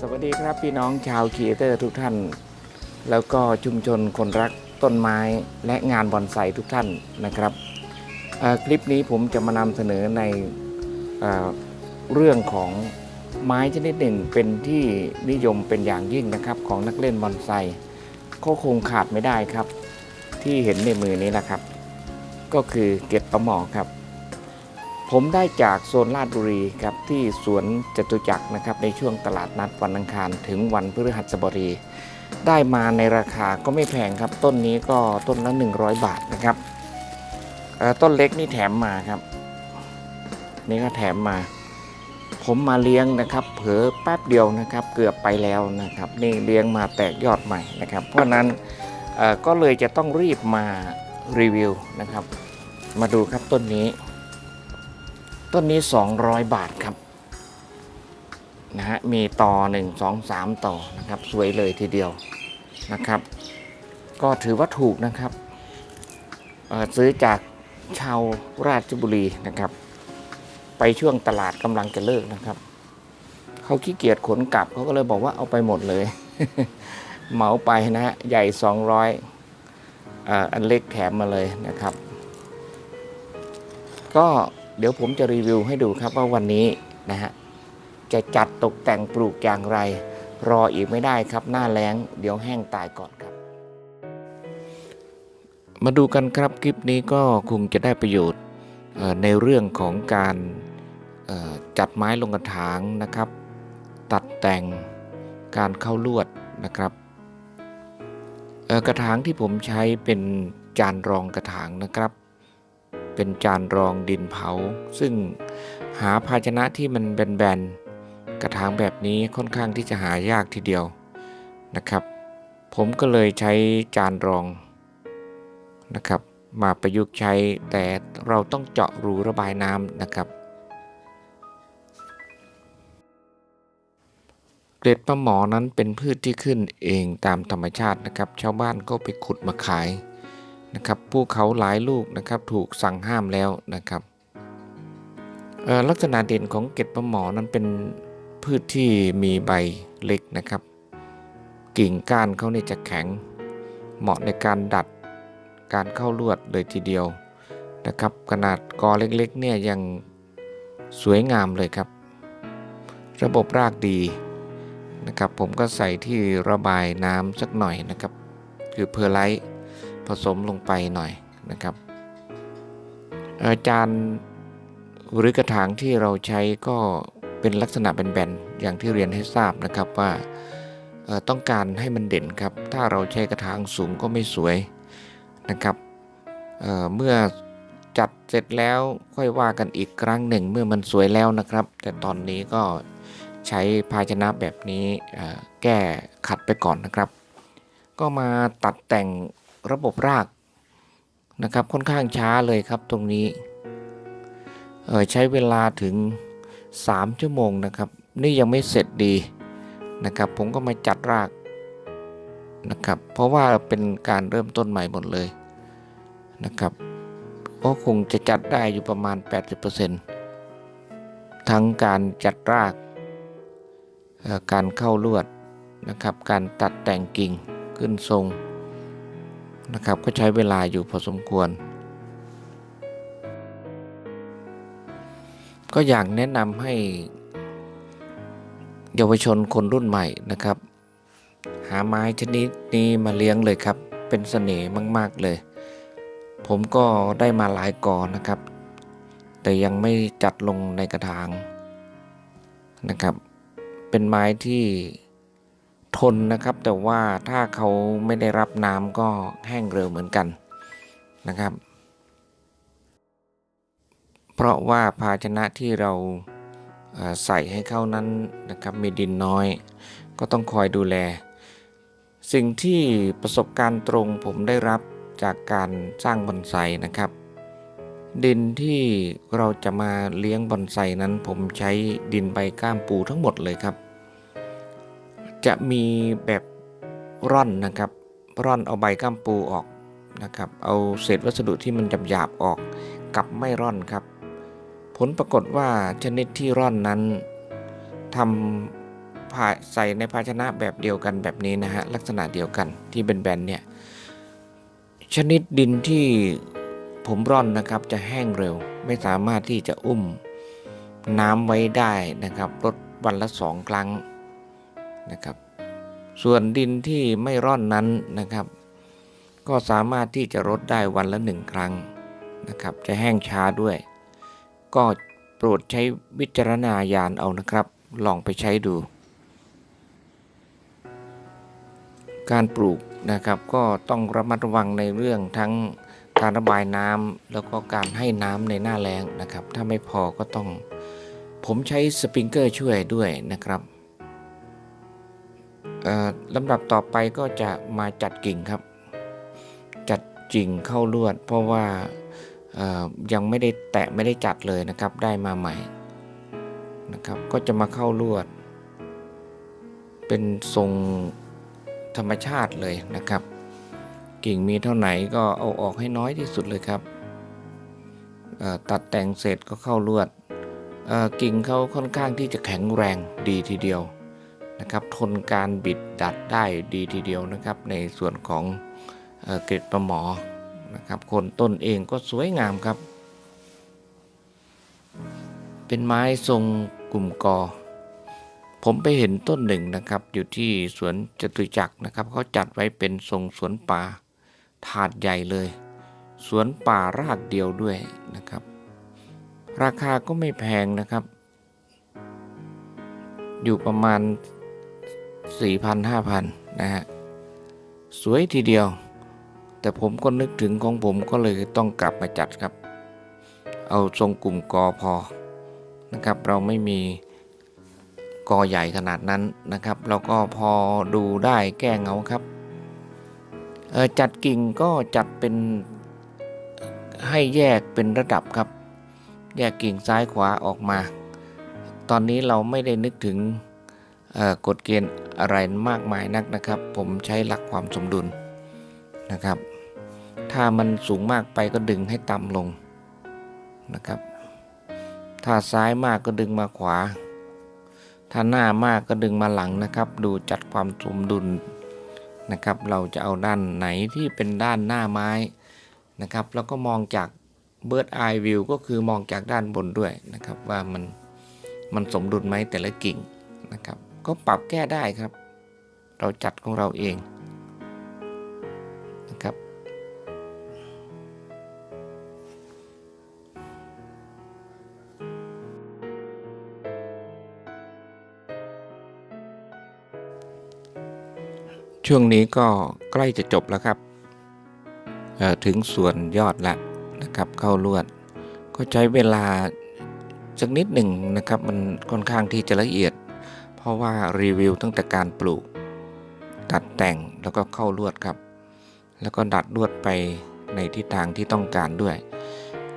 สวัสดีครับพี่น้องชาวครีเอเตอร์ทุกท่าน แล้วก็ชุมชนคนรักต้นไม้และงานบอนไซทุกท่านนะครับคลิปนี้ผมจะมานำเสนอในเอเรื่องของไม้ชนิดหนึ่งเป็นที่นิยมเป็นอย่างยิ่งนะครับของนักเล่นบอนไซก็คงขาดไม่ได้ครับ ที่เห็นในมือนี้นะครับ ก็คือเก็ดปลาหมอครับ ผมได้จากโซนลาดบุรีครับที่สวนจตุจักรนะครับในช่วงตลาดนัดวันอังคารถึงวันพฤหัสบดี ได้มาในราคาก็ไม่แพงครับ ต้นนี้ก็ต้นละ 100 บาทนะครับต้นเล็กนี่แถมมาครับ นี่ก็แถมมา ผมมาเลี้ยงนะครับ เผลอแป๊บเดียวนะครับ เกือบไปแล้วนะครับ นี่เลี้ยงมาแตกยอดใหม่นะครับ เพราะนั้นก็เลยจะต้องรีบมารีวิวนะครับ มาดูครับต้นนี้ ต้นนี้ 200 บาทครับนะฮะมีต่อ 1 2 3 ต่อนะครับ สวยเลยทีเดียวนะครับ ก็ถือว่าถูกนะครับซื้อจากชาวราชบุรีนะครับ ไปช่วงตลาดกำลังจะเลิกนะครับเขาขี้เกียจขนกลับเขาก็เลยบอกว่าเอาไปหมดเลย เหมาไปนะฮะใหญ่ 200อ่อันเล็กแถมมาเลยนะครับ ก็ เดี๋ยวผมจะรีวิวให้ดูครับว่าวันนี้นะฮะจะจัดตกแต่งปลูกอย่างไร รออีกไม่ได้ครับ หน้าแล้ง เดี๋ยวแห้งตายก่อนครับ มาดูกันครับคลิปนี้ก็คงจะได้ประโยชน์ในเรื่องของการจัดไม้ลงกระถางนะครับ ตัดแต่งการเข้าลวดนะครับกระถางที่ผมใช้เป็นจานรองกระถางนะครับ เป็นจานรองดินเผา ซึ่งหาภาชนะที่มันแบนๆ กระถางแบบนี้ค่อนข้างที่จะหายากทีเดียวนะครับ ผมก็เลยใช้จานรองนะครับ มาประยุกต์ใช้แต่เราต้องเจาะรูระบายน้ำนะครับเกล็ดปลาหมอนั้นเป็นพืชที่ขึ้นเองตามธรรมชาตินะครับ ชาวบ้านก็ไปขุดมาขาย นะครับภูเขาหลายลูกนะครับถูกสั่งห้ามแล้วนะครับลักษณะเด่นของเกล็ดปลาหมอนั้นเป็นพืชที่มีใบเล็กนะครับ กิ่งก้านเขาเนี่ยจะแข็ง เหมาะในการดัดการเข้าลวดเลยทีเดียวนะครับ ขนาดกอเล็กๆเนี่ยยังสวยงามเลยครับ ระบบรากดีนะครับ ผมก็ใส่ที่ระบายน้ำสักหน่อยนะครับ คือเพอร์ไลท์ ผสมลงไปหน่อยนะครับอาจารย์หรือกระถางที่เราใช้ก็เป็นลักษณะแบนๆอย่างที่เรียนให้ทราบนะครับว่าต้องการให้มันเด่นครับ ถ้าเราใช้กระถางสูงก็ไม่สวยนะครับเเมื่อจัดเสร็จแล้วค่อยว่ากันอีกครั้งหนึ่งเมื่อมันสวยแล้วนะครับ แต่ตอนนี้ก็ใช้ภาชนะแบบนี้แก้ขัดไปก่อนนะครับ ก็มาตัดแต่ง ระบบรากนะครับค่อนข้างช้าเลยครับตรงนี้ใช้เวลาถึง 3 ชั่วโมงนะครับ นี่ยังไม่เสร็จดีนะครับ ผมก็มาจัดรากนะครับ เพราะว่าเป็นการเริ่มต้นใหม่หมดเลยนะครับก็คงจะจัดได้อยู่ประมาณ 80%ทั้งการจัดราก การเข้าลวดนะครับ การตัดแต่งกิ่งขึ้นทรง นะครับ ก็ใช้เวลาอยู่พอสมควร ก็อยากแนะนำให้เยาวชนคนรุ่นใหม่นะครับ หาไม้ชนิดนี้มาเลี้ยงเลยครับ เป็นเสน่ห์มาก ๆ เลย ผมก็ได้มาหลายกอนะครับ แต่ยังไม่จัดลงในกระถางนะครับ เป็นไม้ที่ ทนนะครับ แต่ว่าถ้าเขาไม่ได้รับน้ำก็แห้งเร็วเหมือนกันนะครับ เพราะว่าภาชนะที่เราใส่ให้เขานั้นนะครับมีดินน้อย ก็ต้องคอยดูแล สิ่งที่ประสบการณ์ตรงผมได้รับจากการสร้างบอนไซนะครับ ดินที่เราจะมาเลี้ยงบอนไซนั้นผมใช้ดินใบก้ามปูทั้งหมดเลยครับ จะมีแบบร่อนนะครับ ร่อนเอาใบก้ามปูออกนะครับ เอาเศษวัสดุที่มันหยาบๆออกกับไม่ร่อนครับ ผลปรากฏว่าชนิดที่ร่อนนั้นทผ่าใส่ในภาชนะแบบเดียวกันแบบนี้นะฮะลักษณะเดียวกันที่เป็นแบนๆเนี่ยชนิดดินที่ผมร่อนนะครับจะแห้งเร็ว ไม่สามารถที่จะอุ้มน้ำไว้ได้นะครับลดวันละสองครั้ง นะครับ ส่วนดินที่ไม่ร่อนนั้นนะครับ ก็สามารถที่จะรดได้วันละหนึ่งครั้งนะครับ จะแห้งช้าด้วย ก็โปรดใช้วิจารณญาณเอานะครับ ลองไปใช้ดู การปลูกนะครับก็ต้องระมัดระวังในเรื่องทั้งการระบายน้ำแล้วก็การให้น้ำในหน้าแล้งนะครับ ถ้าไม่พอก็ต้อง ผมใช้สปริงเกอร์ช่วยด้วยนะครับ ลำดับต่อไปก็จะมาจัดกิ่งครับ จัดกิ่งเข้าลวด เพราะว่ายังไม่ได้แตะไม่ได้จัดเลยนะครับ ได้มาใหม่นะครับ ก็จะมาเข้าลวด เป็นทรงธรรมชาติเลยนะครับ กิ่งมีเท่าไหนก็เอาออกให้น้อยที่สุดเลยครับตัดแต่งเสร็จก็เข้าลวดกิ่งเขาค่อนข้างที่จะแข็งแรงดีทีเดียว นะครับทนการบิดดัดได้ดีทีเดียวนะครับ ในส่วนของเอเกล็ดปลาหมอนะครับคนต้นเองก็สวยงามครับ เป็นไม้ทรงกลุ่มกอ ผมไปเห็นต้นหนึ่งนะครับ อยู่ที่สวนจตุจักรนะครับเขาจัดไว้เป็นทรงสวนป่าถาดใหญ่เลย สวนป่ารากเดียวด้วยนะครับ ราคาก็ไม่แพงนะครับ อยู่ประมาณ 4,000-5,000นะฮะ สวยทีเดียว แต่ผมก็นึกถึงของผมก็เลยต้องกลับมาจัดครับ เอาทรงกลุ่มกอพอนะครับ เราไม่มีกอใหญ่ขนาดนั้นนะครับเราก็พอดูได้แก้เงาครับจัดกิ่งก็จัดเป็นให้แยกเป็นระดับครับ แยกกิ่งซ้ายขวาออกมา ตอนนี้เราไม่ได้นึกถึงกฎเกณฑ์ อะไรมากมายนักนะครับ ผมใช้หลักความสมดุลนะครับ ถ้ามันสูงมากไปก็ดึงให้ต่ำลงนะครับ ถ้าซ้ายมากก็ดึงมาขวา ถ้าหน้ามากก็ดึงมาหลังนะครับ ดูจัดความสมดุลนะครับ เราจะเอาด้านไหนที่เป็นด้านหน้าไม้นะครับ แล้วก็มองจาก bird eye view ก็คือมองจากด้านบนด้วยนะครับ ว่ามันมันสมดุลไหมแต่ละกิ่งนะครับ ก็ปรับแก้ได้ครับ เราจัดของเราเองนะครับช่วงนี้ก็ใกล้จะจบแล้วครับเอ่อถึงส่วนยอดล้วนะครับ เข้าลวด ก็ใช้เวลาสักนิดหนึ่งนะครับ มันค่อนข้างที่จะละเอียด ราะว่ารีวิวตั้งแต่การปลูก ตัดแต่งแล้วก็เข้าลวดครับ แล้วก็ดัดลวดไปในทิศทางที่ต้องการด้วย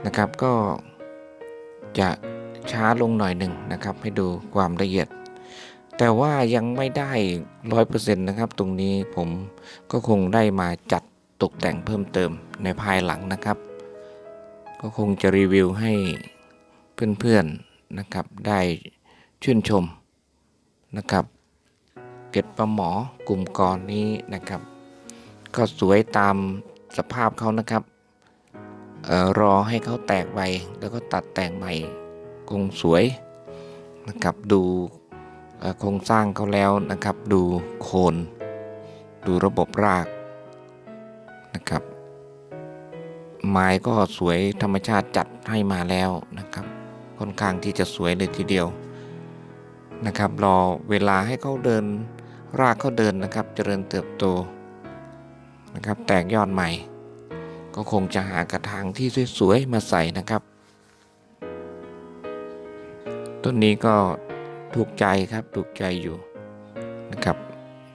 นะครับ ก็จะช้าลงหน่อยหนึ่งนะครับ ให้ดูความละเอียด แต่ว่ายังไม่ได้ร้อยเปอร์เซ็นต์นะครับ ตรงนี้ผมก็คงได้มาจัดตกแต่งเพิ่มเติมในภายหลังนะครับ ก็คงจะรีวิวให้เพื่อนๆนะครับ ได้ชื่นชม นะครับเก็ดปลาหมอกลุ่มกรนี้นะครับ ก็สวยตามสภาพเขานะครับออรอให้เขาแตกใบแล้วก็ตัดแต่งใหม่คงสวยนะครับดูโครงสร้างเขาแล้วนะครับ ดูโคน ดูระบบรากนะครับ ไม้ก็สวยธรรมชาติจัดให้มาแล้วนะครับ ค่อนข้างที่จะสวยเลยทีเดียว นะครับรอเวลาให้เขาเดินรากเขาเดินนะครับเจริญเติบโตนะครับ แตกยอดใหม่ ก็คงจะหากระถางที่สวยๆมาใส่นะครับ ต้นนี้ก็ถูกใจครับถูกใจอยู่นะครับ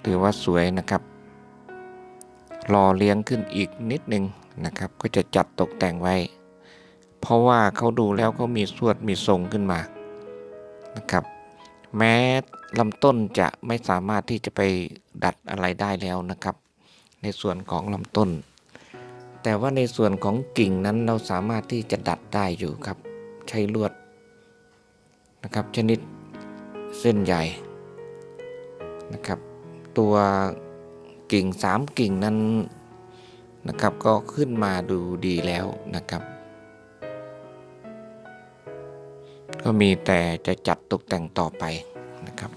ถือว่าสวยนะครับ รอเลี้ยงขึ้นอีกนิดนึงนะครับ ก็จะจัดตกแต่งไว้ เพราะว่าเขาดูแล้วเขามีสวดมีทรงขึ้นมานะครับ แม้ลำต้นจะไม่สามารถที่จะไปดัดอะไรได้แล้วนะครับ ในส่วนของลำต้น แต่ว่าในส่วนของกิ่งนั้นเราสามารถที่จะดัดได้อยู่ครับ ใช้ลวดนะครับ ชนิดเส้นใหญ่นะครับ ตัวกิ่งสามกิ่งนั้นนะครับ ก็ขึ้นมาดูดีแล้วนะครับ ก็มีแต่จะจัดตกแต่งต่อไปนะครับ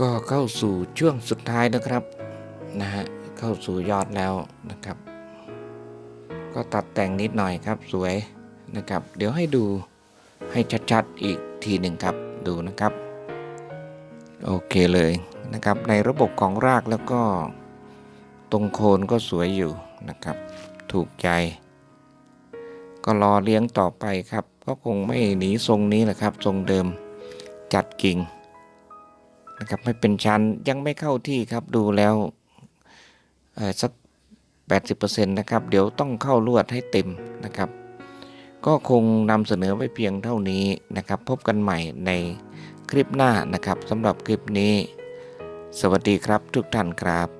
ก็เข้าสู่ช่วงสุดท้ายนะครับนะฮะเข้าสู่ยอดแล้วนะครับ ก็ตัดแต่งนิดหน่อยครับสวยนะครับ เดี๋ยวให้ดูให้ชัดๆอีกทีหนึ่งครับดูนะครับ โอเคเลยนะครับในระบบของรากแล้วก็ตรงโคนก็สวยอยู่นะครับ ถูกใจ ก็รอเลี้ยงต่อไปครับ ก็คงไม่หนีทรงนี้แหละครับ ทรงเดิมจัดกิ่งนะครับไม่เป็นชั้นยังไม่เข้าที่ครับดูแล้วเอ่อสัก 80%นะครับ เดี๋ยวต้องเข้าลวดให้เต็มนะครับ ก็คงนำเสนอไว้เพียงเท่านี้นะครับ พบกันใหม่ในคลิปหน้านะครับสำหรับคลิปนี้ สวัสดีครับทุกท่านครับ